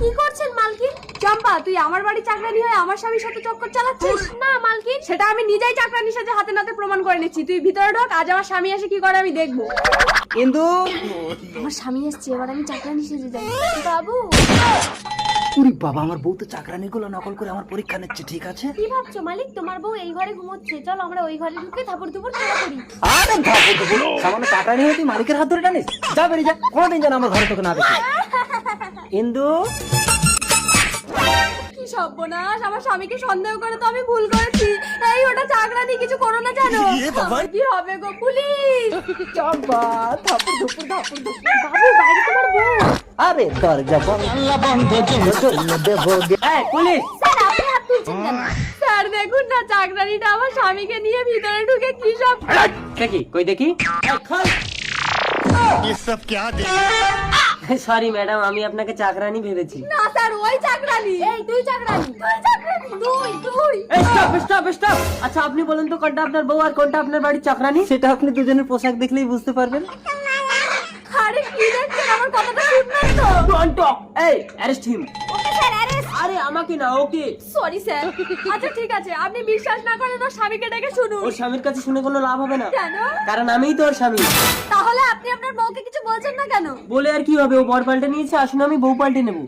কি করছেন মালকিন? চম্পা তুই আমার বাড়ি চাকরানি হয়ে আমার স্বামীর সাথে চক্কর চালাচ্ছিস? না মালকিন। সেটা আমি নিজেই চাকরানির সাথে হাতে নাতে প্রমাণ করে নিচ্ছি। তুই ভিতরে ঢোক আজ আমার স্বামী এসে কি করে আমি দেখব। কিন্তু আমার স্বামী এসছে এবার আমি চাকরানি সেজে যাই বাবু! উরি বাবা আমার বউ তো চাকরানি গুলো নকল করে আমার পরীক্ষা নিচ্ছে ঠিক আছে? কি ভাবছ মালিক? তোমার বউ এই ঘরে ঘুমোচ্ছে। চল আমরা ওই ঘরে ঢুকে থাপড় দুপুর খেলা করি। আরে ধাপু ধাপু সামান্য চাকরানি হয়ে তুই মালিকের হাত ধরে টানিস? যা বেরিয়ে যা কোনোদিন যেন আমার ঘরে তোকে না দেখি। ইন্দু? কি সর্বনাশ আমার স্বামীকে সন্দেহ করে তো আমি ভুল করেছি। এই ওটা চাকরানি কিছু করো না জানো। কি হবে গো পুলিশ! থাপুর ধুপুর ধুপুর বাইরে তোমার বউ? আরে দরজা বন্ধ। বন্ধ দেব এই পুলিশ! স্যার আপনি হাত তুলছেন স্যার দেখুন না চাকরানিটা আমার স্বামীকে নিয়ে ভিতরে ঢুকে কি সব দেখি কই দেখি? সরি ম্যাডাম আমি আপনাকে চাকরানি ভেবেছি। না স্যার ওই চাকরানি। এই তুই চাকরানি। তুই চাকরানি। তুই তুই স্টপ স্টপ স্টপ আচ্ছা আপনি বলুন তো কোনটা আপনার বউ আর কোনটা আপনার বাড়ির চাকরানি? সেটা আপনি দুজনের পোশাক দেখলেই বুঝতে পারবেন। আরে কি দেখছেন? আমার কথাটা তো ডোন্ট টক এই arrest him okay sir arrest আরে আমাকে না ওকে। Sorry sir. আচ্ছা ঠিক আছে। আপনি বিশ্বাস না করেন ওর স্বামীকে ডেকে শুনুন। ওর স্বামীর কাছে শুনে কোনো লাভ হবে না। কেন? কারণ আমিই তো ওর স্বামী। তাহলে আপনি আপনার বউকে কিছু বলছেন না কেন? বলে আর কি হবে? ও বর পাল্টে নিয়েছে আসুন আমি বউ পাল্টে নেব।